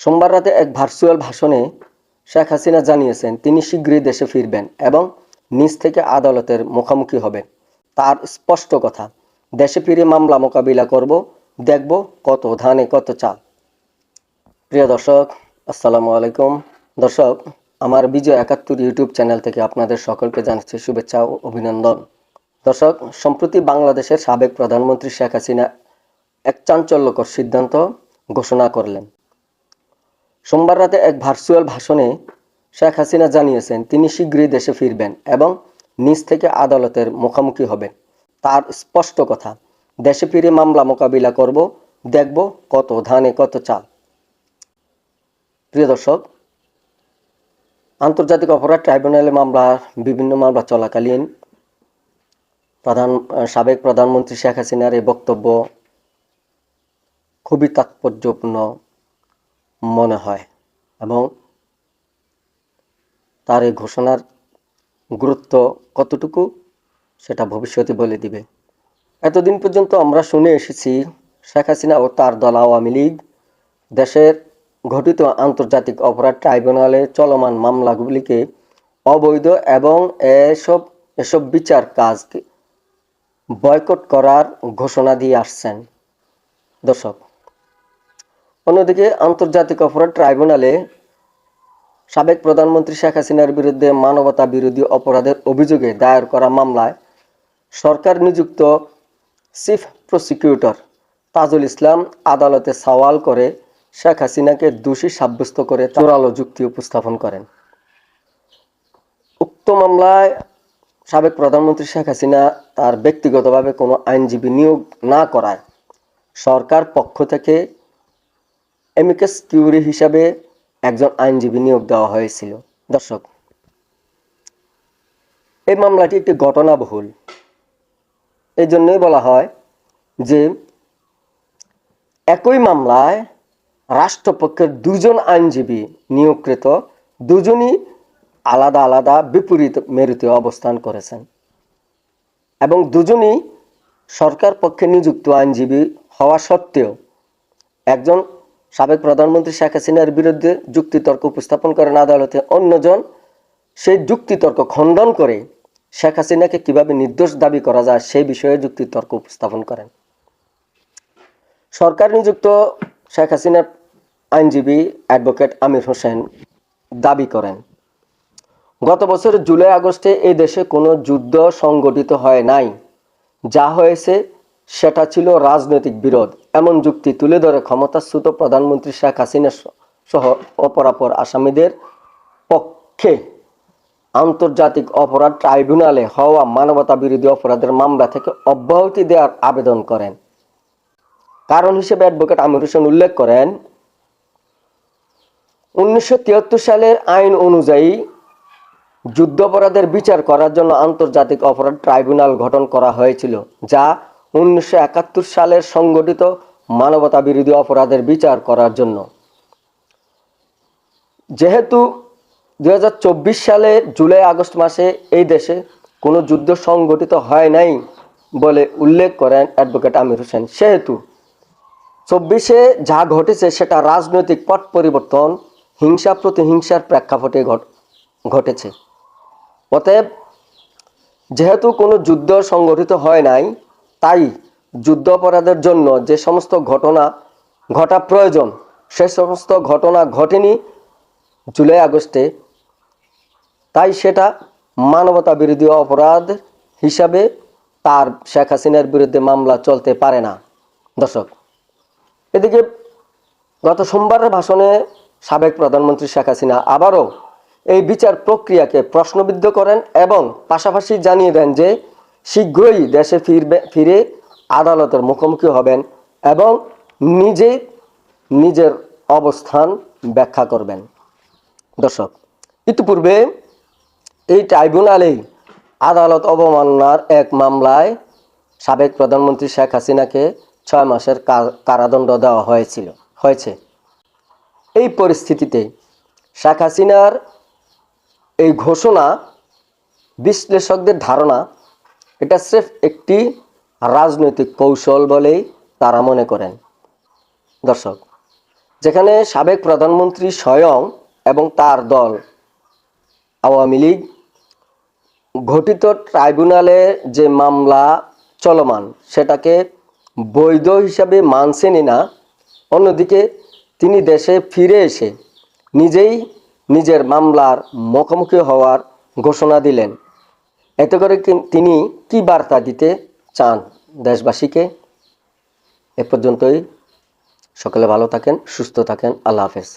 সোমবার রাতে এক ভার্চুয়াল ভাষণে শেখ হাসিনা জানিয়েছেন, তিনি শীঘ্রই দেশে ফিরবেন এবং নিজ থেকে আদালতের মুখোমুখি হবেন। তার স্পষ্ট কথা, দেশে ফিরে মামলা মোকাবিলা করব, দেখব কত ধানে কত চাল। প্রিয় দর্শক, আসসালামু আলাইকুম। দর্শক, আমার বিজয় একাত্তর ইউটিউব চ্যানেল থেকে আপনাদের সকলকে জানাচ্ছি শুভেচ্ছা ও অভিনন্দন। দর্শক, সম্প্রতি বাংলাদেশের সাবেক প্রধানমন্ত্রী শেখ হাসিনা এক চাঞ্চল্যকর সিদ্ধান্ত ঘোষণা করলেন। সোমবার রাতে এক ভার্চুয়াল ভাষণে শেখ হাসিনা জানিয়েছেন, তিনি শীঘ্রই দেশে ফিরবেন এবং নিজ থেকে আদালতের মুখোমুখি হবেন। তার স্পষ্ট কথা, দেশে ফিরে মামলা মোকাবিলা করব, দেখব কত ধানে কত চাল। প্রিয় দর্শক, আন্তর্জাতিক অপরাধ ট্রাইব্যুনালে মামলা, বিভিন্ন মামলা চলাকালীন প্রধান, সাবেক প্রধানমন্ত্রী শেখ হাসিনার এই বক্তব্য খুবই তাৎপর্যপূর্ণ। মনে হয় এবং তার এই ঘোষণার গুরুত্ব কতটুকু সেটা ভবিষ্যতে বলে দিবে। এতদিন পর্যন্ত আমরা শুনে এসেছি, শেখ হাসিনা ও তার দল আওয়ামী লীগ দেশের ঘটিত আন্তর্জাতিক অপরাধ ট্রাইব্যুনালে চলমান মামলাগুলিকে অবৈধ এবং এসব এসব বিচার কাজকে বয়কট করার ঘোষণা দিয়ে আসছেন। দর্শক অন্যদিকে আন্তর্জাতিক অপরাধ ট্রাইব্যুনালে সাবেক প্রধানমন্ত্রী শেখ হাসিনার বিরুদ্ধে মানবতা বিরোধী অপরাধের অভিযোগে দায়ের করা মামলায় সরকার নিযুক্ত চিফ প্রসিকিউটর তাজুল ইসলাম আদালতে সওয়াল করে শেখ হাসিনাকে দোষী সাব্যস্ত করে চোরালো যুক্তি উপস্থাপন করেন। উক্ত মামলায় সাবেক প্রধানমন্ত্রী শেখ হাসিনা তার ব্যক্তিগতভাবে কোনো আইনজীবী নিয়োগ না করায় সরকার পক্ষ থেকে এমিকাস কিউরি হিসাবে একজন আইনজীবী নিয়োগ দেওয়া হয়েছিল। দর্শক, এই মামলাটি একটি ঘটনাবহুল। এই জন্যই বলা হয় যে একই মামলায় রাষ্ট্রপক্ষের দুজন আইনজীবী নিয়োগকৃত দুজনই আলাদা আলাদা বিপরীত মেরুতে অবস্থান করেছেন এবং দুজনই সরকার পক্ষে নিযুক্ত আইনজীবী হওয়া সত্ত্বেও একজন সাবেক প্রধানমন্ত্রী শেখ হাসিনার বিরুদ্ধে যুক্তিতর্ক উপস্থাপন করেন আদালতে অন্যজন। সেই যুক্তিতর্ক খণ্ডন করে শেখ হাসিনাকে কীভাবে নির্দোষ দাবি করা যায় সেই বিষয়ে যুক্তিতর্ক উপস্থাপন করেন। সরকার নিযুক্ত শেখ হাসিনার আইনজীবী অ্যাডভোকেট আমির হোসেন দাবি করেন, গত বছর জুলাই আগস্টে এই দেশে কোনো যুদ্ধ সংগঠিত হয় নাই। যা হয়েছে সেটা ছিল রাজনৈতিক বিরোধ। এমন যুক্তি তুলে ধরে ক্ষমতাচ্যুত প্রধানমন্ত্রী শেখ হাসিনা সহ অপরাপর আসামিদের পক্ষে আন্তর্জাতিক অপরাধ ট্রাইব্যুনালে হওয়া মানবতা বিরোধী অপরাধের মামলা থেকে অব্যাহতি দেওয়ার আবেদন করেন। কারণ হিসেবে অ্যাডভোকেট আমির হোসেন উল্লেখ করেন, উনিশশো তিয়াত্তর সালের আইন অনুযায়ী যুদ্ধাপরাধের বিচার করার জন্য আন্তর্জাতিক অপরাধ ট্রাইব্যুনাল গঠন করা হয়েছিল, যা উনিশশো সালের সংগঠিত মানবতা বিরোধী অপরাধের বিচার করার জন্য। যেহেতু দু হাজার চব্বিশ সালে জুলাই আগস্ট মাসে এই দেশে কোনো যুদ্ধ সংগঠিত হয় নাই বলে উল্লেখ করেন অ্যাডভোকেট আমির হোসেন। সেহেতু চব্বিশে যা ঘটেছে সেটা রাজনৈতিক পট পরিবর্তন, হিংসা প্রতিহিংসার প্রেক্ষাপটে ঘটেছে। অতএব, যেহেতু কোনো যুদ্ধ সংগঠিত হয় নাই যুদ্ধ অপরাধের জন্য যে সমস্ত ঘটনা ঘটা প্রয়োজন, সে সমস্ত ঘটনা ঘটেনি জুলাই আগস্টে। তাই সেটা মানবতা বিরোধী অপরাধ হিসাবে তার শেখ হাসিনার বিরুদ্ধে মামলা চলতে পারে না। দর্শক, এদিকে গত সোমবারের ভাষণে সাবেক প্রধানমন্ত্রী শেখ হাসিনা আবারও এই বিচার প্রক্রিয়াকে প্রশ্নবিদ্ধ করেন এবং পাশাপাশি জানিয়ে দেন যে শীঘ্রই দেশে ফিরবে, ফিরে আদালতের মুখোমুখি হবেন এবং নিজে নিজের অবস্থান ব্যাখ্যা করবেন। দর্শক, ইতিপূর্বে এই ট্রাইব্যুনালেই আদালত অবমাননার এক মামলায় সাবেক প্রধানমন্ত্রী শেখ হাসিনাকে ছয় মাসের কারাদণ্ড দেওয়া হয়েছিল, হয়েছে। এই পরিস্থিতিতে শেখ হাসিনার এই ঘোষণা বিশ্লেষকদের ধারণা এটা স্রেফ একটি রাজনৈতিক কৌশল বলেই তারা মনে করেন। দর্শক, যেখানে সাবেক প্রধানমন্ত্রী স্বয়ং এবং তার দল আওয়ামী লীগ ঘটিত ট্রাইব্যুনালে যে মামলা চলমান সেটাকে বৈধ হিসাবে মানছেনই না, অন্যদিকে তিনি দেশে ফিরে এসে নিজেই নিজের মামলার মুখোমুখি হওয়ার ঘোষণা দিলেন। এতে করে তিনি কি বার্তা দিতে চান দেশবাসীকে? এ পর্যন্তই। সকলে ভালো থাকেন, সুস্থ থাকেন। আল্লাহ হাফেজ।